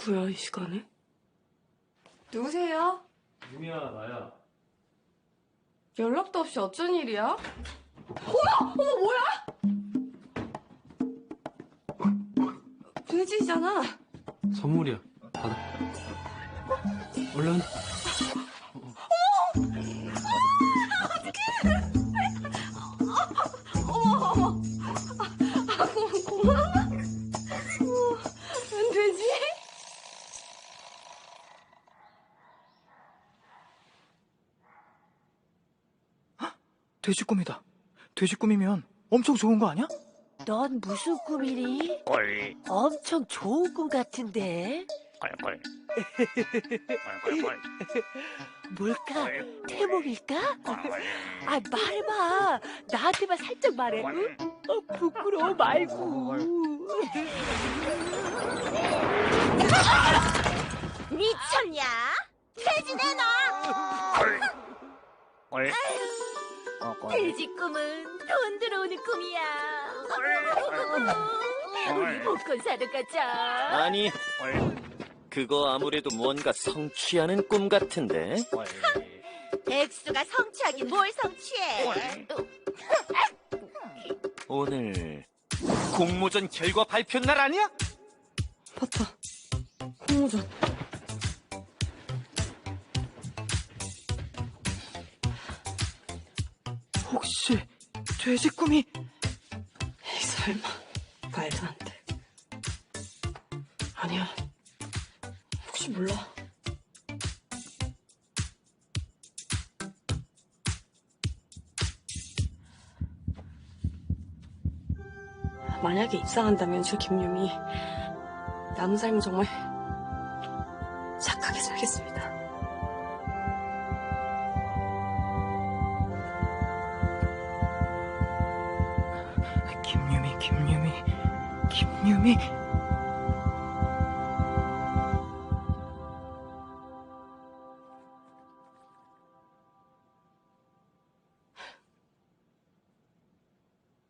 누구야 이 시간에? 누구세요? 유미야 나야 연락도 없이 어쩐 일이야? 어머, 어머 뭐야? 분해진이잖아. 선물이야 받아 얼른 돼지 꿈이다. 돼지 꿈이면 엄청 좋은 거 아니야? 넌 무슨 꿈이니? 꼴, 엄청 좋은 꿈 같은데. 꼴, 꼴, 뭘까? 꼴. 태몽일까? 아, 말해봐. 나한테만 살짝 말해. 응? 어, 부끄러워 말고. 미쳤냐? 돼지 내놔! 돼지 꿈은 돈 들어오는 꿈이야. 우리 꼴. 복권 사러 가자. 아니, 꼴. 그거 아무래도 뭔가 성취하는 꿈 같은데. 꼴. 백수가 성취하긴 뭘 성취해? 오늘 공모전 결과 발표 날 아니야? 맞다. 공모전. 혹시 돼지 꿈이 에이 설마 말도 안 돼. 아니야. 혹시 몰라. 만약에 입상한다면 저 김유미 남은 삶은 정말 착하게 살겠습니다. 김유미, 김유미.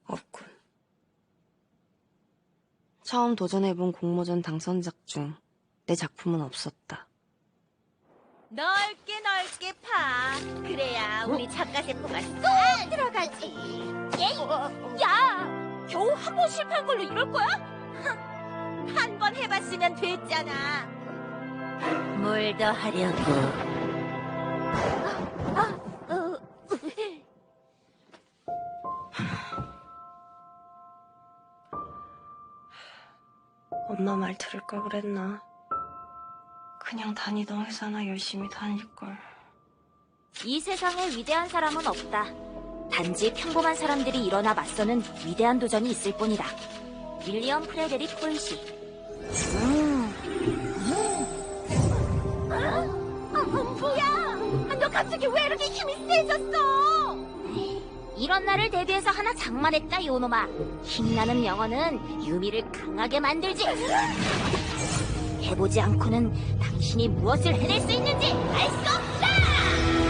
없군. 처음 도전해본 공모전 당선작 중 내 작품은 없었다. 넓게 넓게 파. 그래야 우리 작가 세포가 쏙 들어가지. 예? 야, 겨우 한 번 실패한 걸로 이럴 거야? 한 번 해봤으면 됐잖아. 뭘 더 하려고? 아, 어. 엄마 말 들을 걸 그랬나? 그냥 다니던 회사나 열심히 다닐 걸. 이 세상에 위대한 사람은 없다. 단지 평범한 사람들이 일어나 맞서는 위대한 도전이 있을 뿐이다. 윌리엄 프레데릭 폴시. 아, 뭐야? 너 갑자기 왜 이렇게 힘이 세졌어? 이런 날을 대비해서 하나 장만했다, 요놈아. 힘나는 영혼은 유미를 강하게 만들지. 해보지 않고는 당신이 무엇을 해낼 수 있는지 알 수 없다!